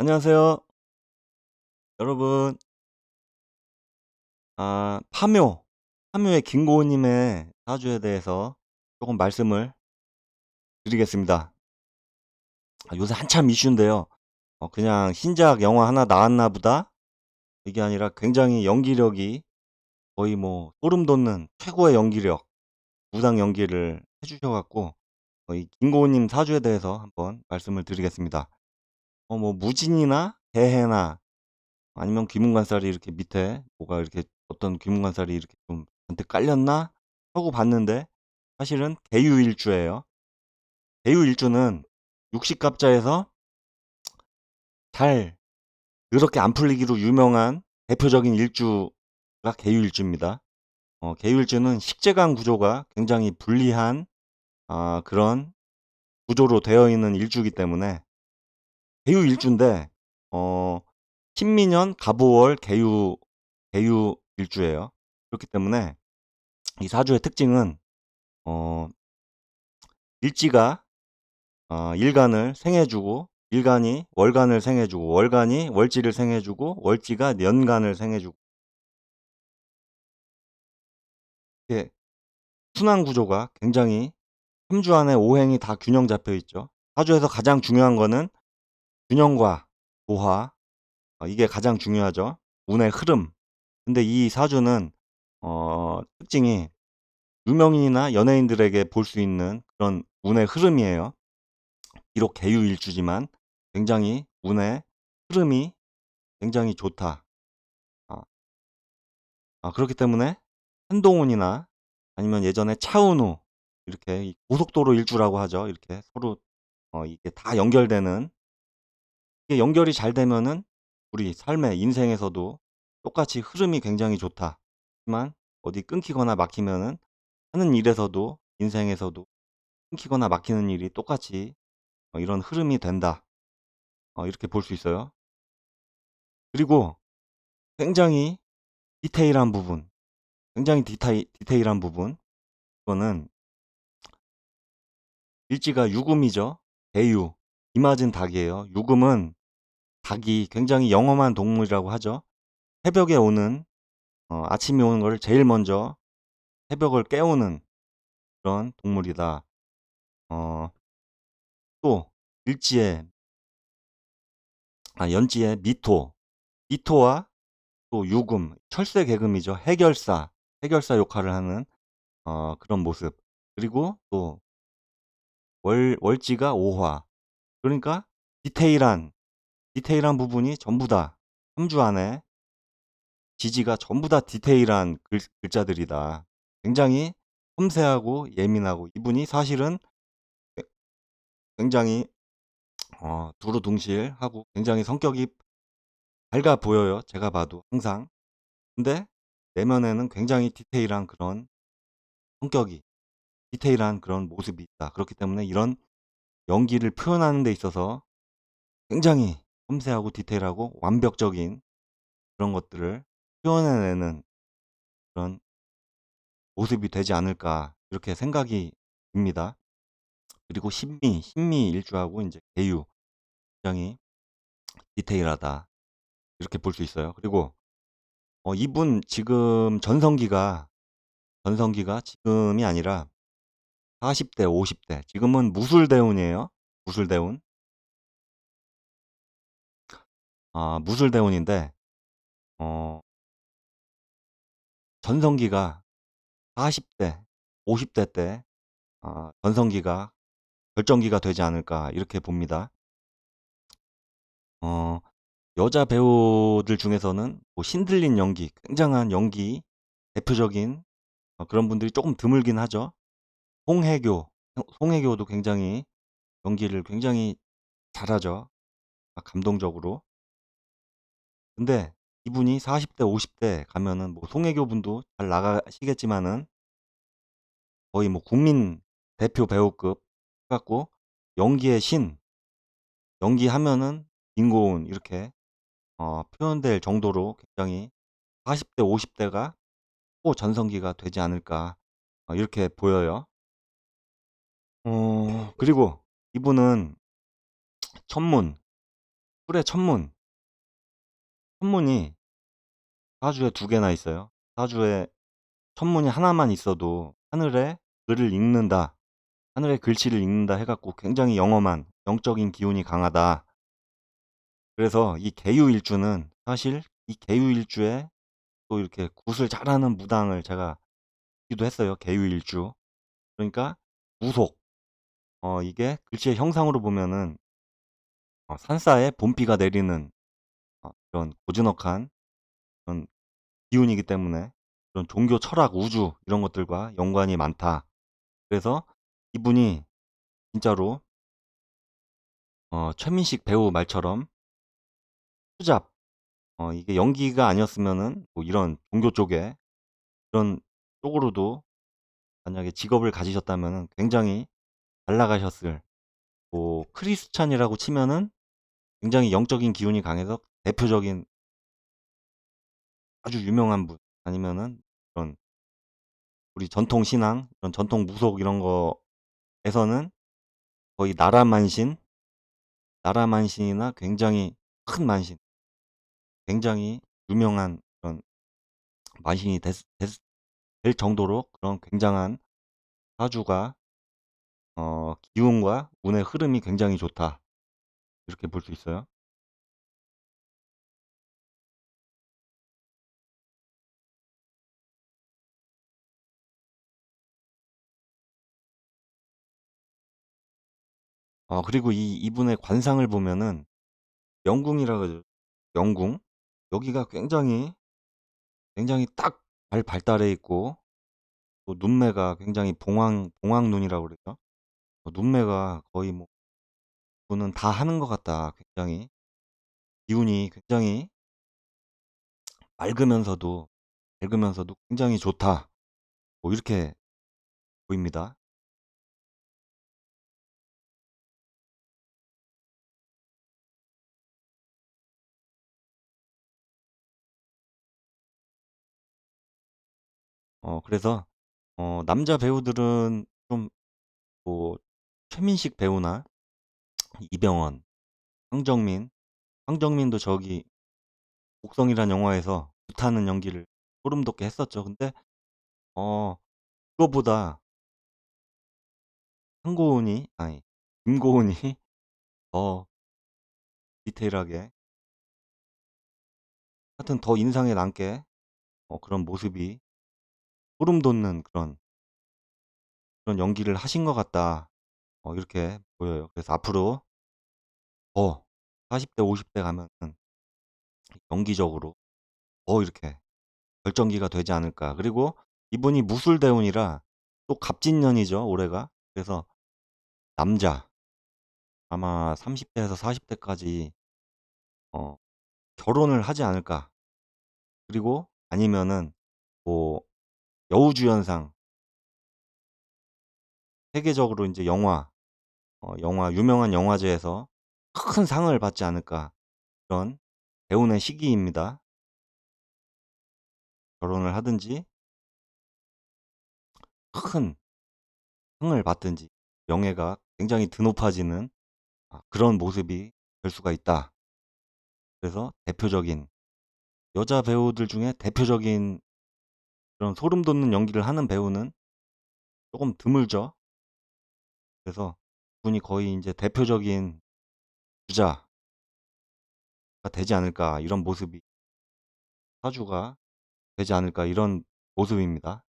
안녕하세요. 여러분, 아, 파묘, 파묘의 김고은 님의 사주에 대해서 조금 말씀을 드리겠습니다. 아, 요새 한참 이슈인데요. 어, 그냥 신작 영화 하나 나왔나 보다? 이게 아니라 굉장히 연기력이 거의 뭐 소름 돋는 최고의 연기력, 무당 연기를 해 주셔 갖고 어, 이 김고은 님 사주에 대해서 한번 말씀을 드리겠습니다. 어, 뭐 무진이나 개해나 아니면 귀문관살이 이렇게 밑에 뭐가 이렇게 어떤 귀문관살이 이렇게 좀 잔뜩 깔렸나 하고 봤는데 사실은 개유일주예요. 개유일주는 육식갑자에서 잘 그렇게 안 풀리기로 유명한 대표적인 일주가 개유일주입니다. 어, 개유일주는 식재강 구조가 굉장히 불리한 아, 그런 구조로 되어 있는 일주이기 때문에 개유 일주인데 어, 신민년 갑오월 개유 개유 일주예요. 그렇기 때문에 이 사주의 특징은 어, 일지가 어, 일간을 생해주고 일간이 월간을 생해주고 월간이 월지를 생해주고 월지가 년간을 생해주고 이렇게 순환 구조가 굉장히 3주 안에 5행이 다 균형 잡혀 있죠. 사주에서 가장 중요한 거는 균형과 도화 어, 이게 가장 중요하죠. 운의 흐름. 근데 이 사주는 어, 특징이 유명인이나 연예인들에게 볼 수 있는 그런 운의 흐름이에요. 비록 개유일주지만 굉장히 운의 흐름이 굉장히 좋다. 아, 아, 그렇기 때문에 한동훈이나 아니면 예전에 차은우 이렇게 고속도로 일주라고 하죠. 이렇게 서로 어, 이게 다 연결되는 연결이 잘 되면은 우리 삶의 인생에서도 똑같이 흐름이 굉장히 좋다. 하지만 어디 끊기거나 막히면은 하는 일에서도 인생에서도 끊기거나 막히는 일이 똑같이 어, 이런 흐름이 된다. 어, 이렇게 볼 수 있어요. 그리고 굉장히 디테일한 부분, 굉장히 디테일, 디테일한 부분, 이거는 일지가 유금이죠. 대유, 이 맞은 닭이에요. 유금은 닭이 굉장히 영험한 동물이라고 하죠. 새벽에 오는 어, 아침이 오는 걸 제일 먼저 새벽을 깨우는 그런 동물이다. 어, 또 일지에 아, 연지에 미토, 미토와 또 유금, 철새 개금이죠. 해결사, 해결사 역할을 하는 어, 그런 모습. 그리고 또 월, 월지가 오화. 그러니까 디테일한 디테일한 부분이 전부 다 3주 안에 지지가 전부 다 디테일한 글, 글자들이다. 굉장히 섬세하고 예민하고 이분이 사실은 굉장히 어, 두루둥실하고 굉장히 성격이 밝아 보여요. 제가 봐도 항상. 근데 내면에는 굉장히 디테일한 그런 성격이 디테일한 그런 모습이 있다. 그렇기 때문에 이런 연기를 표현하는 데 있어서 굉장히 섬세하고 디테일하고 완벽적인 그런 것들을 표현해내는 그런 모습이 되지 않을까 이렇게 생각이 듭니다. 그리고 신미, 신미 일주하고 이제 개유 굉장히 디테일하다 이렇게 볼 수 있어요. 그리고 어, 이분 지금 전성기가 전성기가 지금이 아니라 40대, 50대 지금은 무술대운이에요. 무술대운 아, 무술대운인데 어, 전성기가 40대, 50대 때 어, 전성기가 결정기가 되지 않을까 이렇게 봅니다. 어, 여자 배우들 중에서는 뭐 신들린 연기, 굉장한 연기, 대표적인 어, 그런 분들이 조금 드물긴 하죠. 송혜교, 송혜교도 굉장히 연기를 굉장히 잘하죠. 아, 감동적으로. 근데 이분이 40대, 50대 가면은 뭐 송혜교 분도 잘 나가시겠지만은 거의 뭐 국민 대표 배우급 해갖고 연기의 신, 연기하면은 김고은 이렇게 어, 표현될 정도로 굉장히 40대, 50대가 또 전성기가 되지 않을까 어, 이렇게 보여요. 어, 그리고 이분은 천문, 뿔의 천문. 천문이 사주에 두 개나 있어요. 사주에 천문이 하나만 있어도 하늘에 글을 읽는다. 하늘의 글씨를 읽는다 해 갖고 굉장히 영험한 영적인 기운이 강하다. 그래서 이 개유일주는 사실 이 개유일주에 또 이렇게 굿을 잘하는 무당을 제가 기도 했어요. 개유일주. 그러니까 무속. 어, 이게 글씨의 형상으로 보면은 어, 산사에 봄비가 내리는 어, 그런 고즈넉한 그런 기운이기 때문에 그런 종교, 철학, 우주 이런 것들과 연관이 많다. 그래서 이분이 진짜로 어, 최민식 배우 말처럼 수잡 어, 이게 연기가 아니었으면은 뭐 이런 종교 쪽에 그런 쪽으로도 만약에 직업을 가지셨다면 굉장히 잘 나가셨을 뭐 크리스찬이라고 치면은 굉장히 영적인 기운이 강해서 대표적인 아주 유명한 분 아니면은 그런 우리 전통 신앙 그런 전통 무속 이런 거에서는 거의 나라 만신 나라 만신이나 굉장히 큰 만신 굉장히 유명한 그런 만신이 됐, 됐, 될 정도로 그런 굉장한 사주가 어, 기운과 운의 흐름이 굉장히 좋다 이렇게 볼 수 있어요. 어, 그리고 이 이분의 관상을 보면은 영궁이라 그러죠. 영궁 여기가 굉장히 굉장히 딱 잘 발달해 있고 또 눈매가 굉장히 봉황 봉황 눈이라고 그러죠. 어, 눈매가 거의 뭐 분은 다 하는 것 같다. 굉장히 기운이 굉장히 맑으면서도 밝으면서도 굉장히 좋다. 뭐 이렇게 보입니다. 어 그래서 어 남자 배우들은 좀 뭐 최민식 배우나 이병헌, 황정민, 황정민도 저기 곡성이란 영화에서 불타는 연기를 소름 돋게 했었죠. 근데 어 그거보다 한고은이 아니 김고은이 더 디테일하게 하여튼 더 인상에 남게 어 그런 모습이 소름 돋는 그런 그런 연기를 하신 것 같다. 어 이렇게 보여요. 그래서 앞으로 더 40대 50대 가면은 연기적으로 더 이렇게 결정기가 되지 않을까. 그리고 이분이 무술대운이라 또 갑진년이죠, 올해가. 그래서 남자 아마 30 대에서 40 대까지 어 결혼을 하지 않을까. 그리고 아니면은 뭐 여우주연상 세계적으로 인제 영화 어 영화 유명한 영화제에서 큰 상을 받지 않을까. 그런 배운의 시기입니다. 결혼을 하든지 큰 상을 받든지 명예가 굉장히 드높아지는 아 그런 모습이 될 수가 있다. 그래서 대표적인 여자 배우들 중에 대표적인 그런 소름 돋는 연기를 하는 배우는 쪼금 드물죠. 그래서 그분이 거의 인제 대표적인 주자가 되지 않을까 이런 모습이 사주가 되지 않을까 이런 모습입니다.